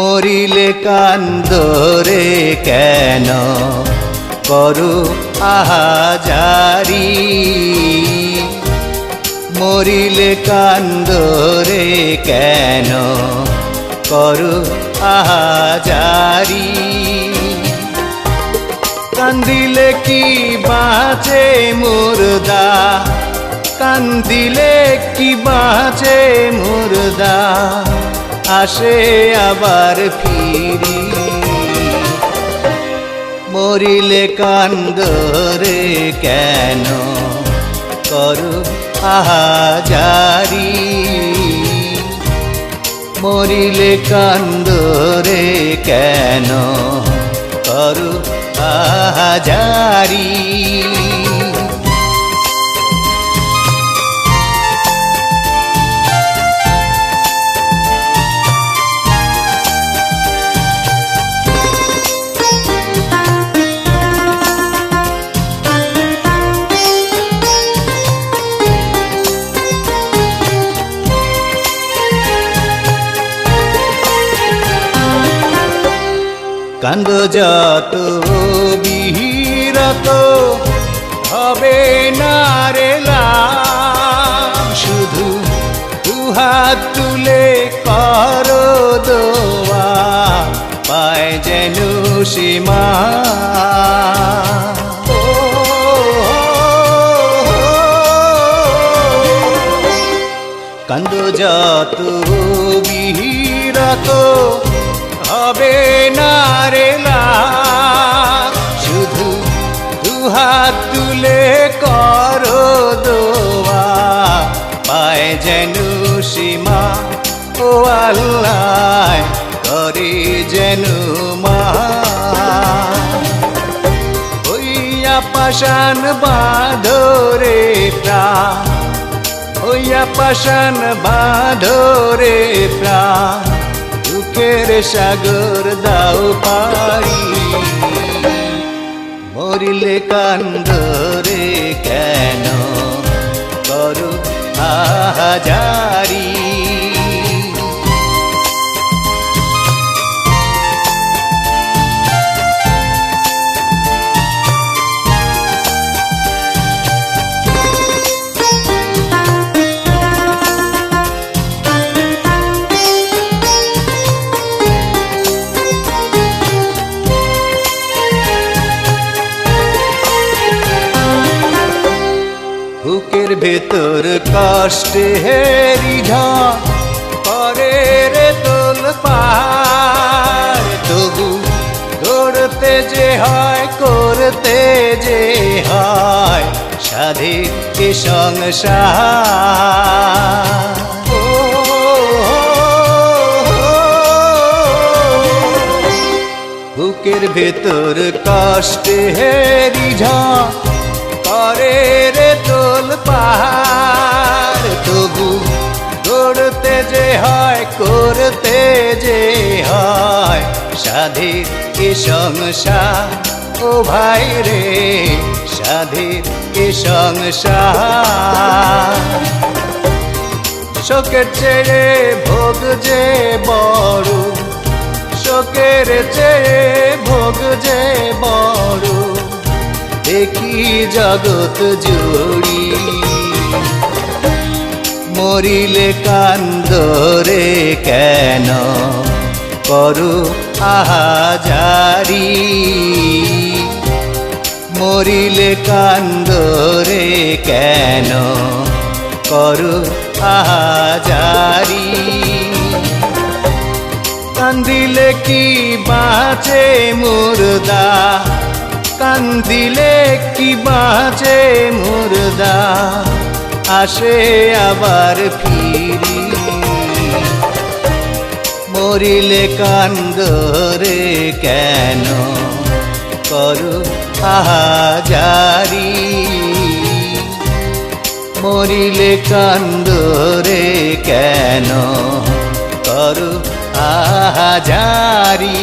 মরিলে কান্দরে কেন? করু আহাজারি। মরিলে কান্দরে কেন? করু আহাজারি। কান্দিলে কি বাঁচে মুর্দা? কান্দিলে কি বাঁচে মুর্দা? আসে আবার ফিরি। মরিলে কান্দরে কেন করু আহাজারি? মরিলে কান্দরে কেন করু আহাজারি? যত বিহিরত হবে না শুধু দুহাত তুলে কর দোয়া, পায় যেন সীমা। কান্দ যত বিহিরত হবে না শুধু দুহাত তুলে কর দোয়া। পায় যেন সীমা, ও আল্লাহ, করে যেন মা। হইয়া পাশান বাঁধরে প্রাণ হইয়া পাশান বাঁধরে প্রাণ দুঃখের সাগর দাও পারি। মরিলে কান্দরে কেন করু আহাজারি বুকের ভেতর কষ্টে হেরিঝা করে রে তোল পার। তবু গড়তে যে হয়, করতে যে হয়, সাধে সংসার। বুকের ভেতর কষ্টে হেরিঝা করে রে তোল পাহাড়, তবু গড়তে যে হয়, করতে যে হয়, সাধের এ সংসার, ও ভাই রে, সাধের এ সংসার। শোকের ছেড়ে ভোগ যে বড়, শোকের চেয়ে ভোগ যে বড় দেখি জগৎ জুড়ি। মরিলে কান্দরে কেন করু আহাজারি? মরিলে কান্দরে কেন করু আহাজারি? কান্দিলে কি বাঁচে মুর্দা? কান্দিলে কি বাঁচে মুর্দা? আসে আবার ফিরি। মরিলে কান্দরে কেন করু আহাজারি? মরিলে কান্দরে কেন করু আহাজারি?